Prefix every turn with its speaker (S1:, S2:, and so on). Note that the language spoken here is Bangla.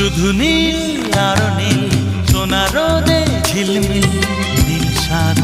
S1: শুধু নীল আর নীল সোনার রোদে ঝিলমিল নীল সাদ